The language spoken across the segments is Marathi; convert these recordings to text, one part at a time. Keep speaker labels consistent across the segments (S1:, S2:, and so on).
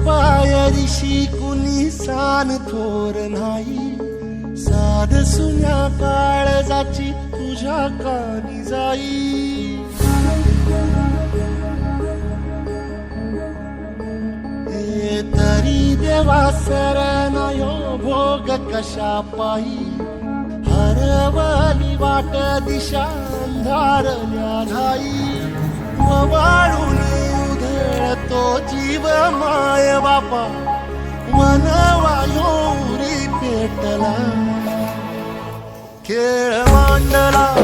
S1: परीशी कुणी सान थोर नाही. साध सुन्या काळजाची तुझ्या कानी जाई. हे तरी देवा यो भोग कशा पायी. हरवली वाट दिशा अंधारल्या घाई वाळून तो जीव माय बापा मन वायोरी पेटला. खेळ मांडला.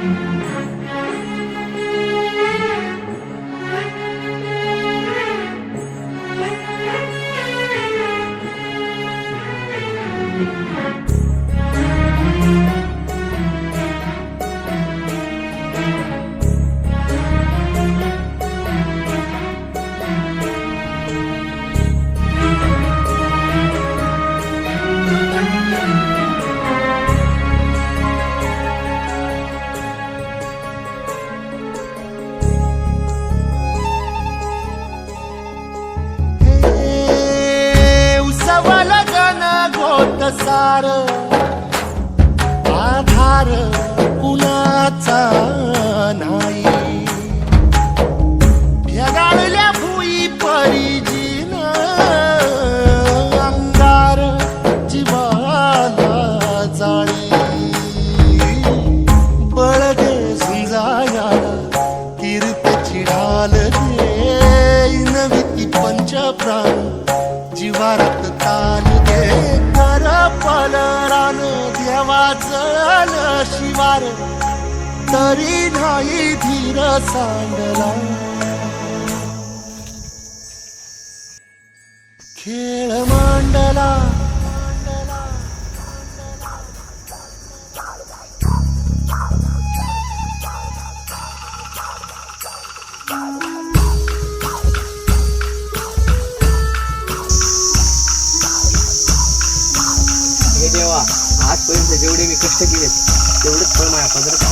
S1: हे गोत आधार कुणाचा नाही? भेगाळल्या भुई परिजीन अंगार जीवाला जाळी. बळगे समजाया तीर्थ ढाल दे नवी पंच प्राण जीवारात जळल शिवार तरी नाही धीर सांडला खेळ मांडला.
S2: हे देवा. आजपर्यंत जेवढे मी कष्ट केले तेवढेच फळ माझ्या पदरात